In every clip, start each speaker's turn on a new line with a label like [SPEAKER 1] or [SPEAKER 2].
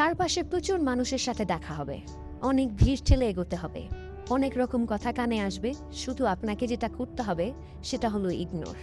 [SPEAKER 1] চারপাশে প্রচুর মানুষের সাথে দেখা হবে। অনেক ভিড় ঠেলে এগোতে হবে। অনেক রকম কথা কানে আসবে, শুধু আপনাকে যেটা করতে হবে, সেটা হলো ইগনোর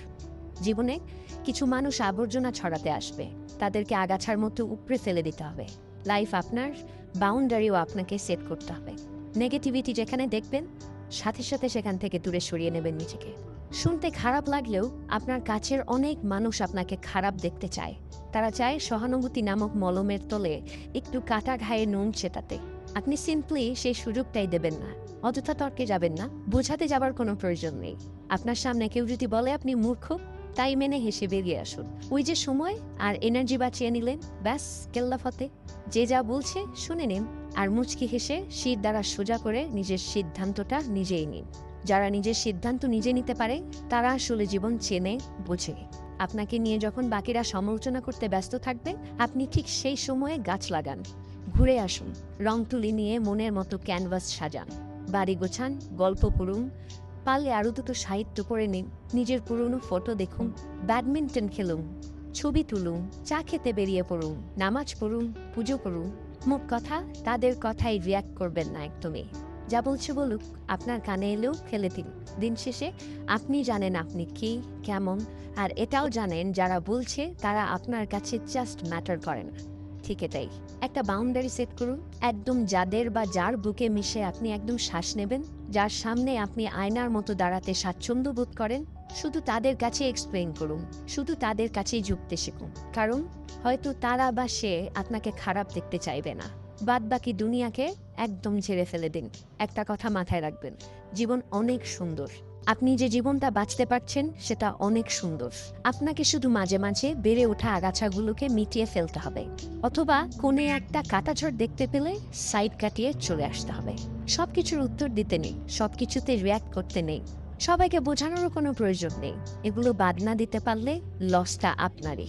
[SPEAKER 1] জীবনে কিছু মানুষ আবর্জনা ছড়াতে আসবে। তাদেরকে আগাছার মতো উপড়ে ফেলে দিতে হবে। লাইফ আপনার বাউন্ডারিও আপনাকে সেট করতে হবে। নেগেটিভিটি যেখানে দেখবেন, সাথে সাথে সেখান থেকে দূরে সরিয়ে নেবেন নিজেকে। শুনতে খারাপ লাগলেও আপনার কাছের অনেক মানুষ আপনাকে খারাপ দেখতে চায়। তারা চায় সহানুভূতি নামক মলমের তলে একটু কাটা ঘায়ে নুন ছেটাতে আপনি সিম্পলি সেই সুযোগটাই দেবেন না। অযথা তর্কে যাবেন না। বোঝাতে যাবার কোনো প্রয়োজন নেই। আপনার সামনে কেউ যদি বলে আপনি মূর্খ, তাই মেনে হেসে বেরিয়ে আসুন। ওই যে সময় আর এনার্জি বাঁচিয়ে নিলেন, ব্যাস কেল্লাফতে যে যা বলছে শুনে নিন আর মুচকি হেসে শীত দ্বারা সোজা করে নিজের সিদ্ধান্তটা নিজেই নিন। যারা নিজের সিদ্ধান্ত নিজে নিতে পারে, তারা আসলে জীবন চেনে, বোঝে। আপনাকে নিয়ে যখন বাকিরা সমালোচনা করতে ব্যস্ত থাকবে, আপনি ঠিক সেই সময়ে গাছ লাগান। ঘুরে আসুন, রং তুলি নিয়ে মনের মতো ক্যানভাস সাজান। বাড়ি গোছান, গল্প পড়ুন, পারলে আরও দুটো সাহিত্য পড়ে নিন, নিজের পুরনো ফটো দেখুন, ব্যাডমিন্টন খেলুন, ছবি তুলুন, চা খেতে বেরিয়ে পড়ুন, নামাজ পড়ুন, পুজো করুন। মুখ কথা, তাদের কথাই রিয়াক্ট করবেন না একদমই। যা বলছে বলুক, আপনার কানে এলেও ফেলে দিন। দিন শেষে আপনি জানেন আপনি কি, কেমন, আর এটাও জানেন যারা বলছে তারা আপনার কাছে জাস্ট ম্যাটার করে না ঠিক এটাই। একটা বাউন্ডারি সেট করুন। একদম যাদের বা যার বুকে মিশে আপনি একদম শ্বাস নেবেন। যার সামনে আপনি আয়নার মতো দাঁড়াতে স্বাচ্ছন্দ্য বোধ করেন, শুধু তাদের কাছে এক্সপ্লেইন করুন। শুধু তাদের কাছেই যুক্তে শিখুন। কারণ হয়তো তারা বা সে আপনাকে খারাপ দেখতে চাইবে না। বাদ বাকি দুনিয়াকে একদম ছেড়ে ফেলে দিন। একটা কথা মাথায় রাখবেন, জীবন অনেক সুন্দর। আপনি যে জীবনটা বাঁচতে পারছেন, সেটা অনেক সুন্দর। আপনাকে শুধু মাঝে মাঝে বেড়ে ওঠা আগাছাগুলোকে মিটিয়ে ফেলতে হবে, অথবা কোনে একটা কাটাঝড় দেখতে পেলে সাইড কাটিয়ে চলে আসতে হবে। সব কিছুর উত্তর দিতে নেই, সবকিছুতে রিয়্যাক্ট করতে নেই। সবাইকে বোঝানোরও কোনো প্রয়োজন নেই। এগুলো বাদ না দিতে পারলে লসটা আপনারই।